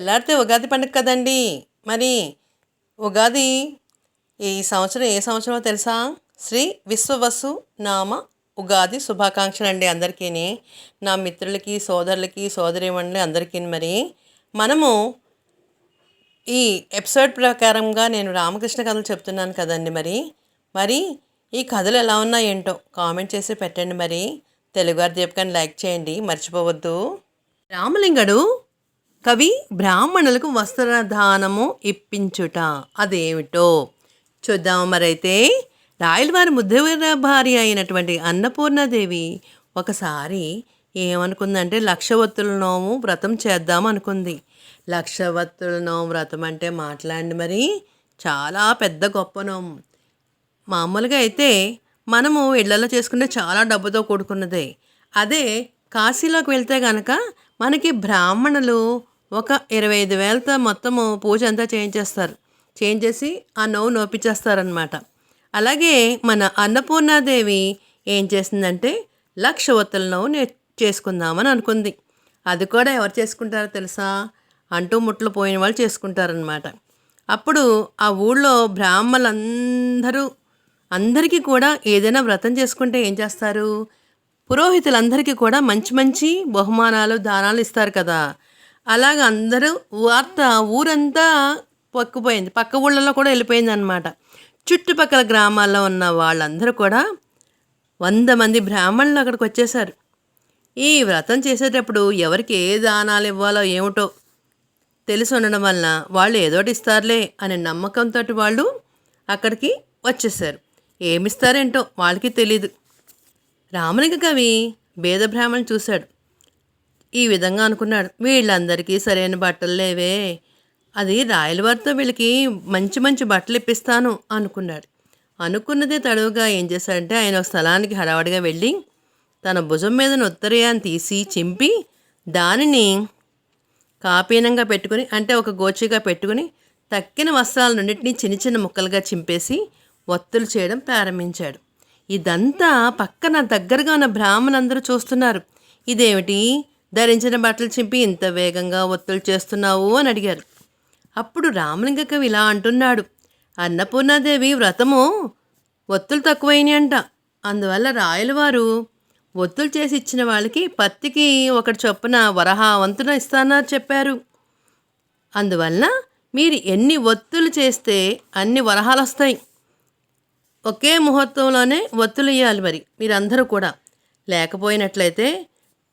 తెల్లారితే ఉగాది పండుగ కదండి. మరి ఉగాది ఈ సంవత్సరం ఏ సంవత్సరమో తెలుసా? శ్రీ విశ్వవసు నామ ఉగాది శుభాకాంక్షలు అండి అందరికీ నా మిత్రులకి సోదరులకి సోదరిమణులు అందరికీ మరి మనము ఈ ఎపిసోడ్ ప్రకారంగా నేను రామకృష్ణ కథలు చెప్తున్నాను కదండి మరి. మరి ఈ కథలు ఎలా ఉన్నాయేంటో కామెంట్ చేసి పెట్టండి మరి. తెలుగువారి దీపకాన్ని లైక్ చేయండి మర్చిపోవద్దు. రామలింగడు కవి బ్రాహ్మణులకు వస్త్రదానము ఇప్పించుట అదేమిటో చూద్దాము మరైతే. రాయలవారి ముద్దవీర భార్య అయినటువంటి అన్నపూర్ణాదేవి ఒకసారి ఏమనుకుందంటే లక్షవత్తుల నోము వ్రతం చేద్దాం అనుకుంది. లక్షవత్తుల నోము వ్రతం అంటే మాట్లాడండి మరి. చాలా పెద్ద గొప్ప నోము. మామూలుగా అయితే మనము ఇళ్ళలో చేసుకుంటే చాలా డబ్బుతో కూడుకున్నదే. అదే కాశీలోకి వెళ్తే కనుక మనకి బ్రాహ్మణులు ఒక ఇరవై ఐదు వేలతో మొత్తము పూజ అంతా చేయించేస్తారు. చేయించేసి ఆ నోవు నోపించేస్తారనమాట అలాగే మన అన్నపూర్ణాదేవి ఏం చేసిందంటే లక్ష ఒత్తుల నవ్వు నే చేసుకుందామని అనుకుంది. అది కూడా ఎవరు చేసుకుంటారో తెలుసా? అంటూ ముట్లు పోయిన వాళ్ళు చేసుకుంటారనమాట అప్పుడు ఆ ఊళ్ళో బ్రాహ్మలందరూ అందరికీ కూడా ఏదైనా వ్రతం చేసుకుంటే ఏం చేస్తారు? పురోహితులందరికీ కూడా మంచి మంచి బహుమానాలు దానాలు ఇస్తారు కదా. అలాగ అందరూ వార్త ఊరంతా పక్కుపోయింది. పక్క ఊళ్ళలో కూడా వెళ్ళిపోయింది అనమాట చుట్టుపక్కల గ్రామాల్లో ఉన్న వాళ్ళందరూ కూడా వంద మంది బ్రాహ్మణులు అక్కడికి వచ్చేసారు ఈ వ్రతం చేసేటప్పుడు ఎవరికి ఏ దానాలు ఇవ్వాలో ఏమిటో తెలిసి ఉండడం వలన వాళ్ళు ఏదోటి ఇస్తారులే అనే నమ్మకంతో వాళ్ళు అక్కడికి వచ్చేసారు ఏమిస్తారేంటో వాళ్ళకి తెలీదు. రామలింగ కవి బేద బ్రాహ్మణ్ చూశాడు. ఈ విధంగా అనుకున్నాడు. వీళ్ళందరికీ సరైన బట్టలు లేవే. అది రాయలవారితో వీళ్ళకి మంచి మంచి బట్టలు ఇప్పిస్తాను అనుకున్నాడు. అనుకున్నదే తడువుగా ఏం చేశాడంటే ఆయన ఒక స్థలానికి హడావడిగా వెళ్ళి తన భుజం మీద ఉత్తరయాన్ని తీసి చింపి దానిని కాపీనంగా పెట్టుకుని అంటే ఒక గోచిగా పెట్టుకుని తక్కిన వస్త్రాలన్నింటినీ చిన్న చిన్న ముక్కలుగా చింపేసి ఒత్తులు చేయడం ప్రారంభించాడు. ఇదంతా పక్కన దగ్గరగా ఉన్న బ్రాహ్మణందరూ చూస్తున్నారు. ఇదేమిటి? ధరించిన బట్టలు చింపి ఇంత వేగంగా ఒత్తులు చేస్తున్నావు? అని అడిగారు. అప్పుడు రామలింగ కవి ఇలా అంటున్నాడు. అన్నపూర్ణాదేవి వ్రతము ఒత్తులు తక్కువైనాయి అంట. అందువల్ల రాయలవారు ఒత్తులు చేసి ఇచ్చిన వాళ్ళకి పత్తికి ఒకటి చొప్పున వరహా వంతున ఇస్తానని చెప్పారు. అందువలన మీరు ఎన్ని ఒత్తులు చేస్తే అన్ని వరహాలు వస్తాయి ఒకే ముహూర్తంలోనే ఒత్తులు ఇవ్వాలి మరి మీరందరూ కూడా. లేకపోయినట్లయితే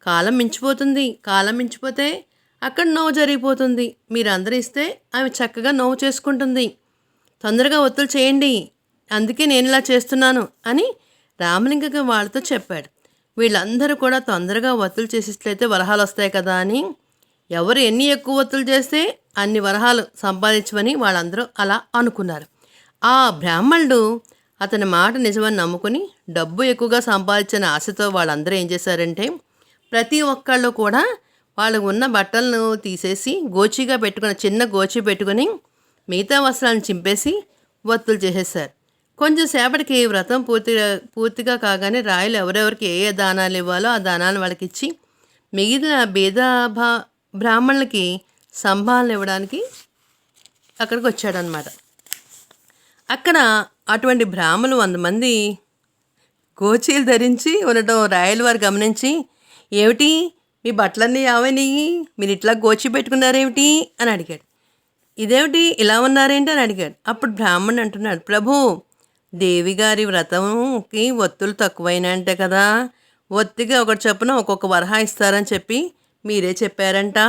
కాలం మించిపోతుంది. కాలం మించిపోతే అక్కడ నోవు జరిగిపోతుంది. మీరందరూ ఇస్తే ఆమె చక్కగా నోవు చేసుకుంటుంది. తొందరగా ఒత్తులు చేయండి. అందుకే నేను ఇలా చేస్తున్నాను అని రామలింగకి వాళ్ళతో చెప్పాడు. వీళ్ళందరూ కూడా తొందరగా ఒత్తులు చేసేట్లయితే వరహాలు వస్తాయి కదా అని. ఎవరు ఎన్ని ఎక్కువ ఒత్తులు చేస్తే అన్ని వరహాలు సంపాదించమని వాళ్ళందరూ అలా అనుకున్నారు. ఆ బ్రాహ్మణుడు అతని మాట నిజమని నమ్ముకుని డబ్బు ఎక్కువగా సంపాదించిన ఆశతో వాళ్ళందరూ ఏం చేశారంటే ప్రతి ఒక్కళ్ళు కూడా వాళ్ళకు ఉన్న బట్టలను తీసేసి గోచిగా పెట్టుకుని చిన్న గోచి పెట్టుకుని మిగతా వస్త్రాలను చింపేసి ఒత్తులు చేసేసారు కొంచెం సేపటికి వ్రతం పూర్తిగా పూర్తిగా కాగానే రాయలు ఎవరెవరికి ఏ ఏ దానాలు ఇవ్వాలో ఆ దానాలు వాళ్ళకి ఇచ్చి మిగిలిన భేద భా బ్రాహ్మణులకి సంభాలను ఇవ్వడానికి అక్కడికి వచ్చాడనమాట అక్కడ అటువంటి బ్రాహ్మణులు వంద మంది గోచీలు ధరించి ఉండటం రాయల వారు గమనించి ఏమిటి? మీ బట్టలన్నీ యావైనాయి మీరు ఇట్లా గోచి పెట్టుకున్నారేమిటి? అని అడిగాడు. ఇదేమిటి? ఇలా ఉన్నారేంటి? అని అడిగాడు. అప్పుడు బ్రాహ్మణ్ అంటున్నాడు ప్రభు దేవిగారి వ్రతంకి ఒత్తులు తక్కువైనాయంటే కదా. ఒత్తిగా ఒకటి చొప్పున ఒక్కొక్క వరహా ఇస్తారని చెప్పి మీరే చెప్పారంట.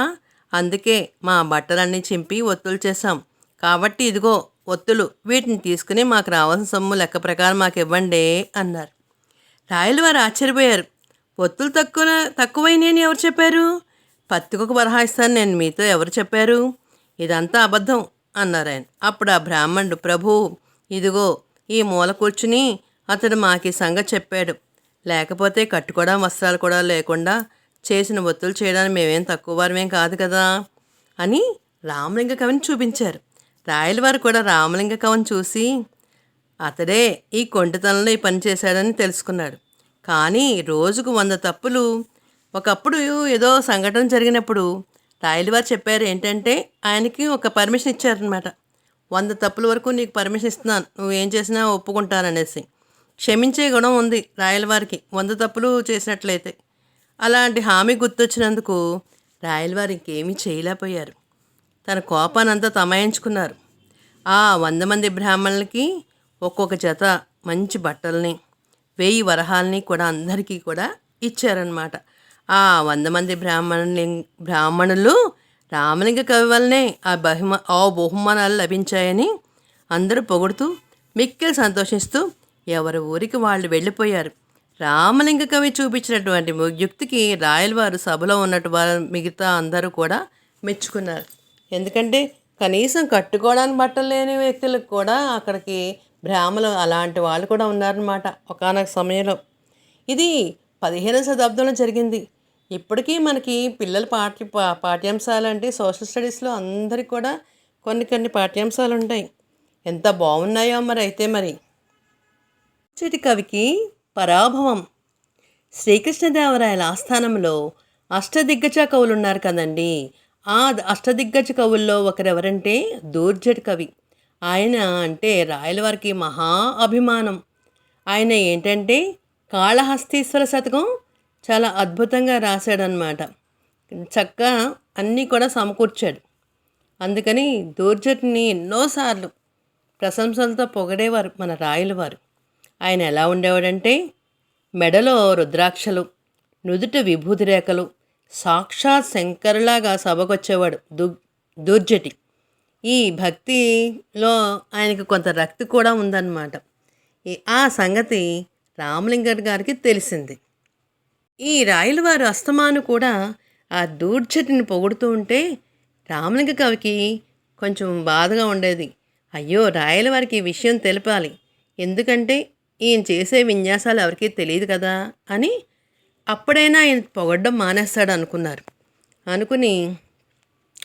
అందుకే మా బట్టలన్నీ చింపి ఒత్తులు చేశాం. కాబట్టి ఇదిగో ఒత్తులు. వీటిని తీసుకుని మాకు రావాల్సిన సొమ్ము లెక్క ప్రకారం మాకు ఇవ్వండి అన్నారు. రాయలు వారు ఆశ్చర్యపోయారు. ఒత్తులు తక్కువ తక్కువైనాయని ఎవరు చెప్పారు? పత్తికొక బరహా నేను మీతో ఎవరు చెప్పారు? ఇదంతా అబద్ధం అన్నారు ఆయన. అప్పుడు ఆ బ్రాహ్మణుడు ప్రభు ఇదిగో ఈ మూల కూర్చుని అతడు మాకు ఈ సంగతి చెప్పాడు. లేకపోతే కట్టుకోవడం వస్త్రాలు కూడా లేకుండా చేసిన ఒత్తులు చేయడానికి మేమేం తక్కువ వారమేం కాదు కదా? అని రామలింగ కవిని చూపించారు. రాయల వారు కూడా రామలింగ కవిని చూసి అతడే ఈ కొంటితనంలో ఈ పని చేశాడని తెలుసుకున్నాడు. కానీ రోజుకు వంద తప్పులు. ఒకప్పుడు ఏదో సంఘటన జరిగినప్పుడు రాయలు వారు చెప్పారు ఏంటంటే ఆయనకి ఒక పర్మిషన్ ఇచ్చారనమాట వంద తప్పుల వరకు నీకు పర్మిషన్ ఇస్తున్నాను. నువ్వు ఏం చేసినా ఒప్పుకుంటాననేసి. క్షమించే గుణం ఉంది రాయల వారికి. వంద తప్పులు చేసినట్లయితే. అలాంటి హామీ గుర్తొచ్చినందుకు రాయల వారు ఇంకేమీ చేయలేకపోయారు. తన కోపానంతా తమాయించుకున్నారు. ఆ వంద మంది బ్రాహ్మణులకి ఒక్కొక్క జత మంచి బట్టల్ని వెయ్యి వరహాలని కూడా అందరికీ కూడా ఇచ్చారనమాట ఆ వంద మంది బ్రాహ్మణుని బ్రాహ్మణులు రామలింగ కవి వల్లనే ఆ బహుమ ఆ బహుమానాలు లభించాయని అందరూ పొగుడుతూ మిక్కిలి సంతోషిస్తూ ఎవరి ఊరికి వాళ్ళు వెళ్ళిపోయారు. రామలింగ కవి చూపించినటువంటి యుక్తికి రాయలవారు సభలో ఉన్నట్టు వారు మిగతా అందరూ కూడా మెచ్చుకున్నారు. ఎందుకంటే కనీసం కట్టుకోవడానికి బట్టలు లేని వ్యక్తులకు కూడా అక్కడికి బ్రాహ్మలు అలాంటి వాళ్ళు కూడా ఉన్నారనమాట ఒకనొక సమయంలో. ఇది పదిహేనవ శతాబ్దంలో జరిగింది. ఇప్పటికీ మనకి పిల్లల పాఠ్య పాఠ్యాంశాలు అంటే సోషల్ స్టడీస్లో అందరికి కూడా కొన్ని కొన్ని పాఠ్యాంశాలు ఉంటాయి ఎంత బాగున్నాయో మరి అయితే మరి. చిటి కవికి పరాభవం. శ్రీకృష్ణదేవరాయల ఆస్థానంలో అష్టదిగ్గజ కవులు ఉన్నారు కదండి. ఆ అష్టదిగ్గజ కవుల్లో ఒకరెవరంటే దూర్జటి కవి. ఆయన అంటే రాయలవారికి మహా అభిమానం. ఆయన ఏంటంటే కాళహస్తీశ్వర శతకం చాలా అద్భుతంగా రాశాడనమాట చక్కగా అన్నీ కూడా సమకూర్చాడు. అందుకని దూర్జటిని ఎన్నోసార్లు ప్రశంసలతో పొగడేవారు మన రాయలవారు. ఆయన ఎలా ఉండేవాడంటే మెడలో రుద్రాక్షలు నుదుట విభూతి రేఖలు సాక్షాత్ శంకరులాగా సభకొచ్చేవాడు దు దూర్జటి. ఈ భక్తిలో ఆయనకు కొంత రక్తి కూడా ఉందన్నమాట. ఈ- ఆ సంగతి రామలింగర్ గారికి తెలిసింది. ఈ రాయలవారు అస్తమాను కూడా ఆ దూర్జటిని పొగుడుతూ ఉంటే రామలింగ కవికి కొంచెం బాధగా ఉండేది. అయ్యో రాయలవారికి ఈ విషయం తెలపాలి. ఎందుకంటే ఈయన చేసే విన్యాసాలు ఎవరికీ తెలియదు కదా అని అప్పుడైనా ఆయన పొగడ్డం మానేస్తాడు అనుకున్నారు అనుకుని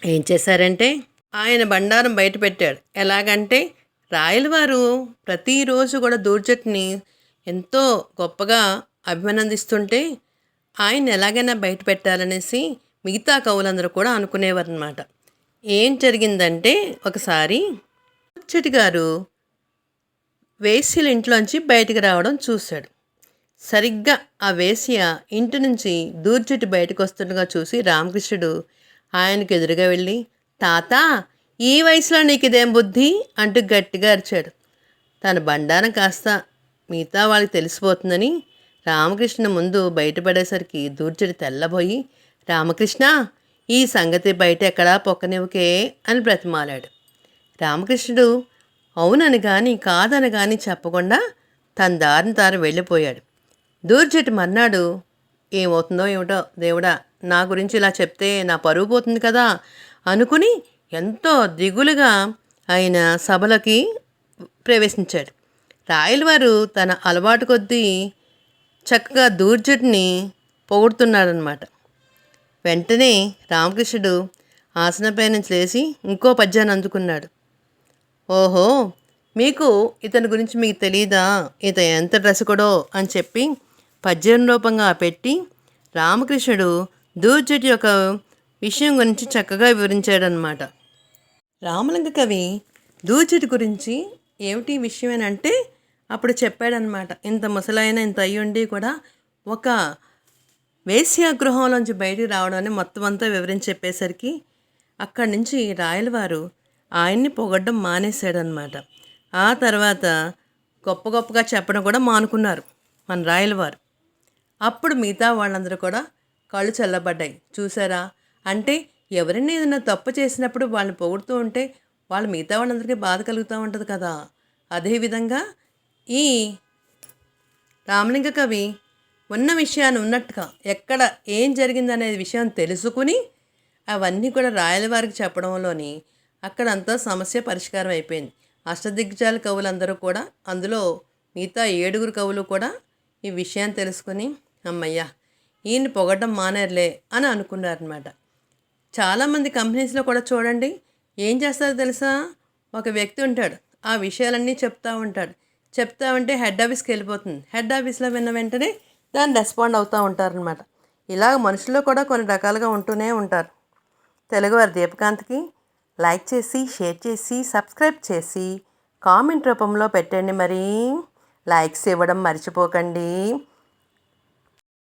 ఏం చేశారంటే ఆయన బండారం బయట పెట్టాడు. ఎలాగంటే రాయలవారు ప్రతిరోజు కూడా దూర్జట్ని ఎంతో గొప్పగా అభినందిస్తుంటే ఆయన ఎలాగైనా బయట పెట్టాలనేసి మిగతా కవులందరూ కూడా అనుకునేవారు అనమాట ఏం జరిగిందంటే ఒకసారి దూర్జటి గారు వేశ్యల ఇంట్లోంచి బయటకు రావడం చూశాడు. సరిగ్గా ఆ వేశ్య ఇంటి నుంచి దూర్జటి బయటకు వస్తుండగా చూసి రామకృష్ణుడు ఆయనకు ఎదురుగా వెళ్ళి తాత ఈ వయసులో నీకు ఇదేం బుద్ధి? అంటూ గట్టిగా అరిచాడు. తన బండారం కాస్త మిగతా వాళ్ళకి తెలిసిపోతుందని రామకృష్ణ ముందు బయటపడేసరికి దూర్జటి తెల్లబోయి రామకృష్ణ ఈ సంగతి బయట ఎక్కడా పొక్కనివ్వకే అని బ్రతిమాలాడు. రామకృష్ణుడు అవునని కానీ కాదని కానీ చెప్పకుండా తన దారిని తాను వెళ్ళిపోయాడు. దూర్జటి మర్నాడు ఏమవుతుందో ఏమిటో దేవుడా నా గురించి ఇలా చెప్తే నా పరువు పోతుంది కదా అనుకుని ఎంతో దిగులుగా ఆయన సభలోకి ప్రవేశించాడు. రాయలవారు తన అలవాటు కొద్దీ చక్కగా దూర్జటిని పొగుడుతున్నాడనమాట వెంటనే రామకృష్ణుడు ఆసనపై నుంచి లేచి ఇంకో పద్యాన్ని అందుకున్నాడు. ఓహో మీకు ఇతని గురించి మీకు తెలియదా ఇత ఎంత రసకుడో అని చెప్పి పద్యం రూపంగా పెట్టి రామకృష్ణుడు దూర్జటి యొక్క విషయం గురించి చక్కగా వివరించాడనమాట రామలింగ కవి దూర్జటి గురించి ఏమిటి విషయం అని అంటే అప్పుడు చెప్పాడనమాట ఇంత ముసలైన ఇంత అయ్యుండి కూడా ఒక వేశ్యాగృహంలోంచి బయటికి రావడం అని మొత్తం అంతా వివరించి చెప్పేసరికి అక్కడి నుంచి రాయలవారు ఆయన్ని పొగడ్డం మానేశాడనమాట ఆ తర్వాత గొప్ప గొప్పగా చెప్పడం కూడా మానుకున్నారు మన రాయలవారు. అప్పుడు మిగతా వాళ్ళందరూ కూడా కళ్ళు చల్లబడ్డాయి. చూసారా? అంటే ఎవరైనా ఏదైనా తప్పు చేసినప్పుడు వాళ్ళని పొగుడుతూ ఉంటే వాళ్ళ మిగతా వాళ్ళందరికీ బాధ కలుగుతూ ఉంటుంది కదా. అదేవిధంగా ఈ రామలింగ కవి ఉన్న విషయాన్ని ఉన్నట్టుగా ఎక్కడ ఏం జరిగిందనే విషయం తెలుసుకుని అవన్నీ కూడా రాయలవారికి చెప్పడంలోని అక్కడంతా సమస్య పరిష్కారం అయిపోయింది. అష్టదిగ్జాల కవులందరూ కూడా అందులో మిగతా ఏడుగురు కవులు కూడా ఈ విషయాన్ని తెలుసుకుని అమ్మయ్యా ఈయన్ని పొగడం మానేర్లే అని అనుకున్నారనమాట చాలామంది కంపెనీస్లో కూడా చూడండి ఏం చేస్తారో తెలుసా? ఒక వ్యక్తి ఉంటాడు ఆ విషయాలన్నీ చెప్తా ఉంటాడు. చెప్తా ఉంటే హెడ్ ఆఫీస్కి వెళ్ళిపోతుంది. హెడ్ ఆఫీస్లో విన్న వెంటనే దాన్ని రెస్పాండ్ అవుతూ ఉంటారనమాట ఇలాగ మనుషుల్లో కూడా కొన్ని రకాలుగా ఉంటూనే ఉంటారు. తెలుగువారి దీపకాంత్కి లైక్ చేసి షేర్ చేసి సబ్స్క్రైబ్ చేసి కామెంట్ రూపంలో పెట్టండి మరి. లైక్స్ ఇవ్వడం మర్చిపోకండి.